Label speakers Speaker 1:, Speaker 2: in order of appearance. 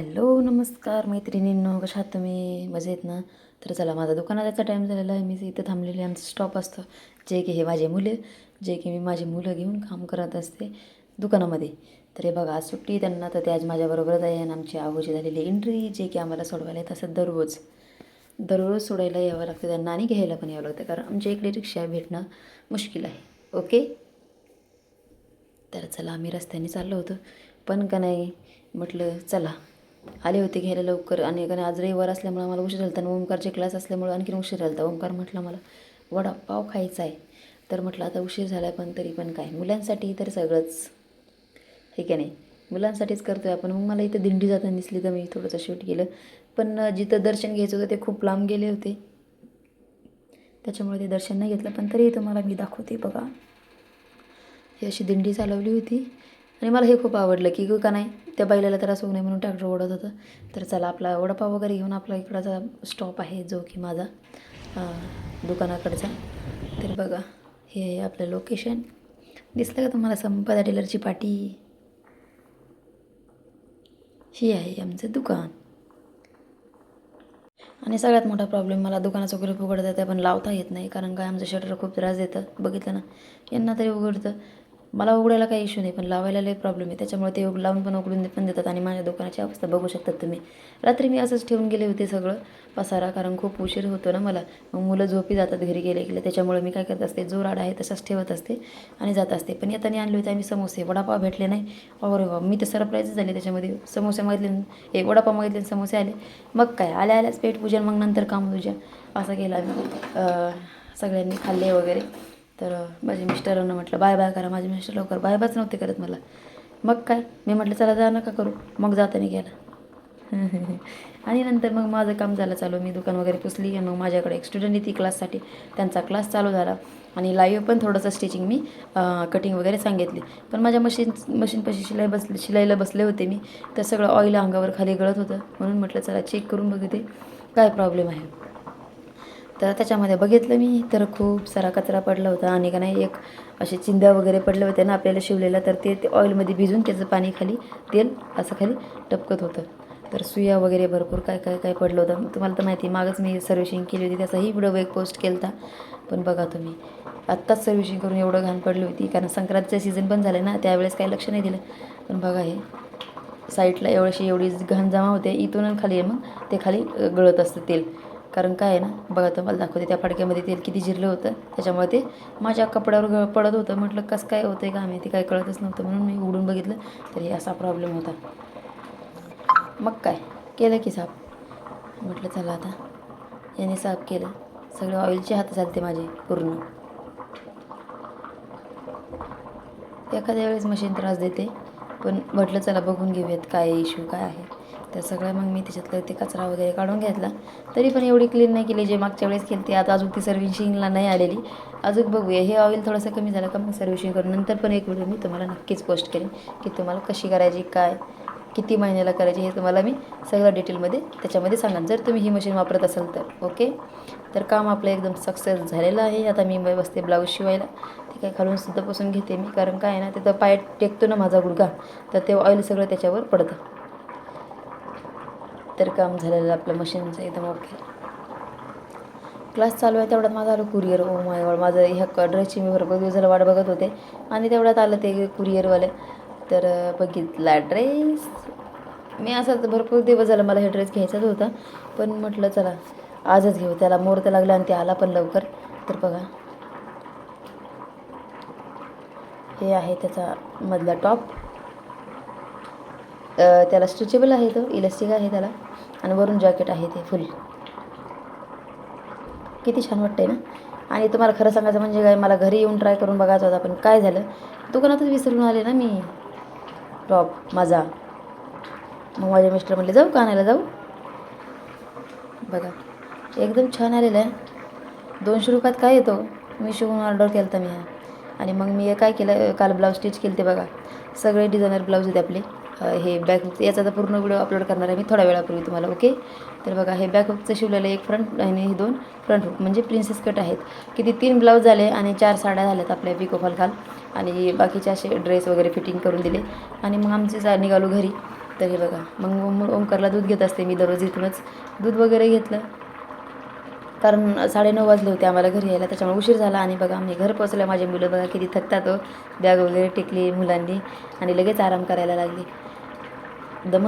Speaker 1: Hello नमस्कार मैत्रिणींनो कशा आहात तुम्ही? मजेत ना? तर चला माझा दुकानात याचा टाईम झालेला आहे. मी इथं थांबलेली आमचं स्टॉप असतं. जे की हे माझे मुले जे की मी माझी मुलं घेऊन काम करत असते दुकानामध्ये. तर हे बघा आज सुट्टी त्यांना तर ते आज माझ्याबरोबरच आहे आणि आमची आहोची झालेली एंट्री जे की आम्हाला सोडवायला येत असं दररोज. दररोज सोडायला यावं लागतं त्यांना आणि घ्यायला पण यावं लागतं कारण आमच्या इकडे रिक्षा भेटणं मुश्किल आहे. ओके? तर चला आम्ही रस्त्याने चाललो होतो. पण का नाही? म्हटलं चला. आले होते घ्यायला लवकर आणि कारण आज रविवार असल्यामुळं आम्हाला उशीर झाला आणि ओमकारचे क्लास असल्यामुळं आणखीन उशीर झाला होता. ओमकार म्हटलं मला वडापाव खायचा आहे. तर म्हटलं आता उशीर झाला आहे पण तरी पण काय. मुलांसाठी तर सगळंच. हे की नाही? मुलांसाठीच करतो आहे आपण. मग मला इथं दिंडी जाताना दिसली तर मी थोडंसं शूट केलं. पण जिथं दर्शन घ्यायचं होतं ते खूप लांब गेले होते. त्याच्यामुळे ते दर्शन नाही घेतलं. पण तरी तुम्हाला मी दाखवते बघा. ही अशी दिंडी चालवली होती. आणि मला हे खूप आवडलं की का नाही त्या बैलाला त्रास होऊ नये म्हणून ट्रॅक्टर ओढत होतं. तर चला आपला वडापाव वगैरे घेऊन आपला इकडचा स्टॉप आहे जो की माझा दुकानाकडचा. तर बघा हे आहे आपलं लोकेशन दिसलं का तुम्हाला संपदा टेलरची पाटी? ही आहे आमचं दुकान. आणि सगळ्यात मोठा प्रॉब्लेम मला दुकानाचं ग्रुप उघडतं ते पण लावता येत नाही कारण काय आमचं शटर खूप त्रास देतं. बघितलं ना यांना तरी उघडतं. मला उघडायला काही इश्यू नाही पण लावायला लई प्रॉब्लेम आहे. त्याच्यामुळे ते उघ- लावून पण उघडून पण देतात आणि माझ्या दुकानाची अवस्था बघू शकतात तुम्ही. रात्री मी असंच ठेवून गेले होते सगळं पसारा कारण खूप उशीर होतो ना मला. मग मुलं झोपी जातात घरी गेले गेले त्याच्यामुळे मी काय करत असते जो राडा आहे तसाच ठेवत असते आणि जात असते. पण येताना आणले होते आम्ही समोसे वडापाव भेटले नाही. अरे वा मी तर सरप्राईज झाले त्याच्यामध्ये. समोसे मागितले एक वडापाव मागितले आणि समोसे आले. मग काय आल्या आल्याच पेटपूजन मग नंतर काम तुझ्या. असं केलं आम्ही. सगळ्यांनी खाल्ले वगैरे. तर माझे मिस्टरांना म्हटलं बाय बाय करा. माझे मिस्टर लवकर बाय बायच नव्हते करत मला. मग काय? मी म्हटलं चला जा नका करू. मग जाताना गेला. आणि नंतर मग माझं काम झालं चालू. मी दुकान वगैरे पुसली आणि मग माझ्याकडे एक स्टुडंट येते क्लाससाठी. त्यांचा क्लास चालू झाला. आणि लाईव्ह पण थोडंसं स्टिचिंग मी कटिंग वगैरे सांगितली. पण माझ्या मशीन मशीनपाशी शिलाई बसले शिलाईला बसले होते मी. तर सगळं ऑइल अंगावर खाली गळत होतं. म्हणून म्हटलं चला चेक करून बघते. काय प्रॉब्लेम आहे? तर त्याच्यामध्ये बघितलं मी. तर खूप सारा कचरा पडला होता आणि का नाही एक असे चिंध्या वगैरे पडले होते ना आपल्याला शिवलेलं. तर ते ऑइलमध्ये भिजून त्याचं पाणी खाली तेल असं खाली टपकत होतं. तर सुया वगैरे भरपूर काय काय काय पडलं होतं. तुम्हाला तर माहिती मागच मी सर्व्हिशिंग केली होती. त्याचाही व्हिडिओ एक पोस्ट केला होता पण बघा तुम्ही आत्ताच सर्व्हिशिंग करून एवढं घाण पडली होती. कारण संक्रांतीचं सीझन पण झालं ना त्यावेळेस काही लक्ष नाही दिलं. पण बघा हे साईडला एवढीशी एवढी घाण जमा होते. इथून खाली मग ते खाली गळत असतं तेल. कारण काय आहे ना बघा तुम्हाला दाखवते त्या फडक्यामध्ये तेल किती जिरलं होतं त्याच्यामुळे ते माझ्या कपड्यावर गळ पडत होतं. म्हटलं कसं काय होतं आहे का आम्ही? ते काय कळतच नव्हतं. म्हणून मी उघडून बघितलं तरी असा प्रॉब्लेम होता. मग काय? केलं की साफ म्हटलं चला आता. याने साफ केलं. सगळे ऑइलचे हात चालते माझे पूर्ण. एखाद्या वेळेस मशीन त्रास देते पण म्हटलं चला बघून घेऊयात काय इश्यू काय आहे. तर सगळं मग मी त्याच्यातलं ते कचरा वगैरे काढून घेतला. तरी पण एवढी क्लीन नाही केली जे मागच्या वेळेस केली ती. आता अजून ती सर्व्हिशिंगला नाही आलेली. अजून बघूया. हे ऑइल थोडंसं कमी झालं का मग सर्व्हिशिंग करून नंतर पण एक व्हिडिओ मी तुम्हाला नक्कीच पोस्ट करेन की तुम्हाला कशी करायची काय किती महिन्याला करायची हे तुम्हाला मी सगळं डिटेलमध्ये त्याच्यामध्ये सांगा जर तुम्ही ही मशीन वापरत असाल तर ओके तर काम आपलं एकदम सक्सेस झालेलं आहे. आता मी बसते ब्लाऊज शिवायला. ते काय घालून सुद्धा पासून घेते मी. कारण काय आहे ना तिथं पाय टेकतो ना माझा गुडघा तर ते ऑइल सगळं त्याच्यावर पडतं. तर काम झालेलं आपलं मशीनचं एकदम ओके क्लास चालू आहे तेवढ्यात माझं आलं कुरिअर ओ माय माझं ह्या ड्रेसची मी भरपूर दिवस वाट बघत होते. आणि तेवढ्यात आलं ते कुरिअरवाले तर बघितला ड्रेस मी असं भरपूर दिवस झालं मला हे ड्रेस घ्यायचाच होता. पण म्हटलं चला आजच घेऊ. त्याला मुहूर्त लागला आणि ते आला पण लवकर. तर बघा. हे आहे त्याचा मधला टॉप त्याला स्ट्रेचेबल आहे तो इलास्टिक आहे त्याला. आणि वरून जॅकेट आहे ते फुल किती छान वाटतंय ना? आणि तुम्हाला खरं सांगायचं म्हणजे काय मला घरी येऊन ट्राय करून बघायचं होता पण काय झालं? दुकानातच विसरून आले ना मी. टॉप माझा. मग माझे मिस्टर म्हणले जाऊ का आणायला जाऊ? बघा एकदम छान आलेलं आहे. दोनशे रुपयात काय येतो? मी शिवून ऑर्डर केला होता मी. आणि मग मी काय केलं काल ब्लाऊज स्टिच केले ते बघा. सगळे डिझायनर ब्लाऊज होते आपले. हे बॅक याचा तर पूर्ण व्हिडिओ अपलोड करणार आहे मी थोड्या वेळापूर्वी तुम्हाला ओके तर बघा हे बॅक शिवलेलं एक फ्रंट आणि हे दोन. फ्रंट हुक म्हणजे प्रिन्सेस कट आहेत. किती तीन ब्लाऊज झाले आणि चार साड्या झाल्यात आपल्या पिको खाल. आणि बाकीचे असे ड्रेस वगैरे फिटिंग करून दिले. आणि मग आमचे जा निघालो घरी. तर हे बघा मग ओमकारला दूध घेत असते मी दररोज इथूनच. दूध वगैरे घेतलं. कारण साडेनऊ वाजले होते आम्हाला घरी यायला त्याच्यामुळे उशीर झाला. आणि बघा आम्ही घर पोचलं माझे मुलं बघा किती थकतात हो. बॅग वगैरे टेकली मुलांनी. आणि लगेच आराम करायला लागली. the